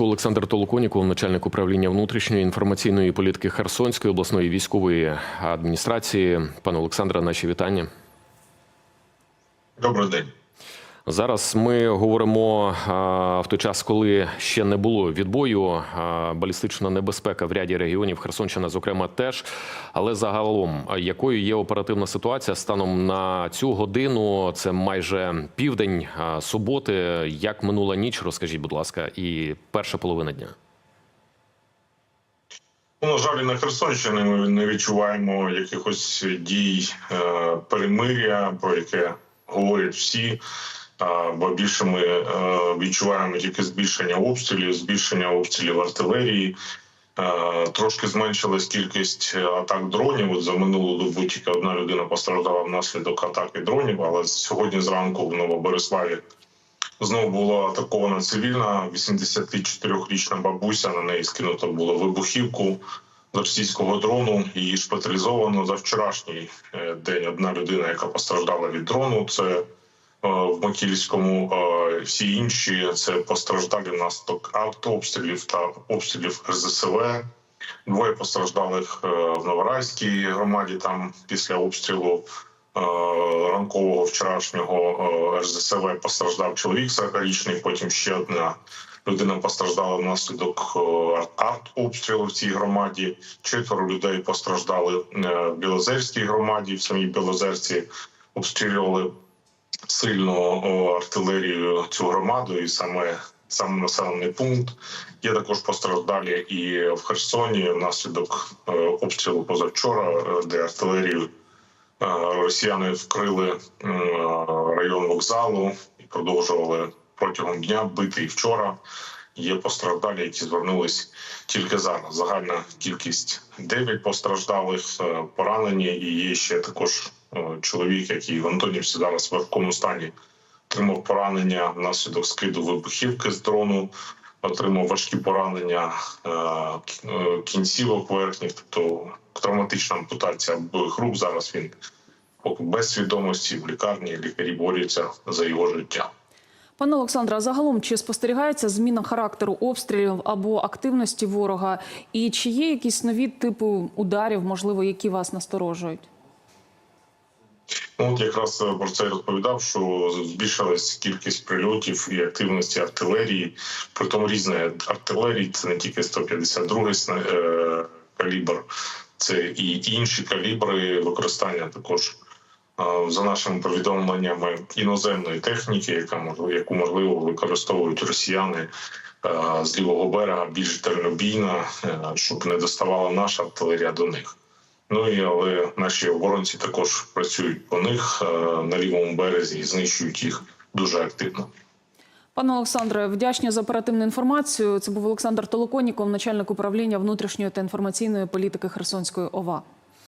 Олександр Толоконіков, начальник управління внутрішньої інформаційної політики Херсонської обласної військової адміністрації. Пане Олександре, наші вітання. Добрий день. Зараз ми говоримо в той час, коли ще не було відбою. Балістична небезпека в ряді регіонів Херсонщина, зокрема, теж. Але загалом, якою є оперативна ситуація станом на цю годину? Це майже південь суботи. Як минула ніч? Розкажіть, будь ласка, і перша половина дня. Ну, на жаль, на Херсонщині ми не відчуваємо якихось дій е, перемиря, про яке говорять всі. Бо більше ми е, відчуваємо тільки збільшення обстрілів, збільшення обстрілів артилерії. Е, Трошки зменшилась кількість атак дронів. От за минулу добу тільки одна людина постраждала внаслідок атаки дронів. Але сьогодні зранку в Новобереславі Знову була атакована цивільна 84-річна бабуся. На неї скинуто було вибухівку з російського дрону. Її шпиталізовано за вчорашній е, день. Одна людина, яка постраждала від дрону. Це е, в Макільському. Е, Всі інші це постраждалі внаслідок артобстрілів та обстрілів РЗСВ. Двоє постраждалих е, в Новорайській громаді. Там після обстрілу е, ранкового вчорашнього е, РЗСВ постраждав чоловік 40-річний, Потім ще одна людина постраждала внаслідок е, артобстрілу в цій громаді. Четверо людей постраждали е, в Білозерській громаді. В самій Білозерці обстрілювали сильно артилерію цю громаду, і саме сам населений пункт. Є також постраждалі і в Херсоні внаслідок е, обстрілу позавчора, е, де артилерію е, росіяни вкрили район вокзалу і продовжували протягом дня бити і вчора. Є постраждалі, які звернулись тільки зараз. Загальна кількість 9 постраждалих, поранені, і є ще також чоловік, який в Антонівці зараз в важкому стані отримав поранення внаслідок скиду вибухівки з дрону, отримав важкі поранення е, е, кінцівок верхніх, тобто травматична ампутація обох рук. Зараз він без свідомості в лікарні. Лікарі борються за його життя. Пане Олександре, а загалом чи спостерігається зміна характеру обстрілів або активності ворога? І чи є якісь нові типи ударів, можливо, які вас насторожують? Ну, от якраз е, про це розповідав, що збільшилась кількість прильотів і активності артилерії. Притом різної артилерії, це не тільки 152 сна- е, калібр, це і інші калібри використання також. е, За нашими повідомленнями іноземної техніки, яка можливо, яку можливо використовують росіяни з лівого берега, більш дальнобійна, щоб не доставала наша артилерія до них. Ну і але наші оборонці також працюють по них е, на лівому березі і знищують їх дуже активно. Пане Олександре, вдячні за оперативну інформацію. Це був Олександр Толоконіков, начальник управління внутрішньої та інформаційної політики Херсонської ОВА.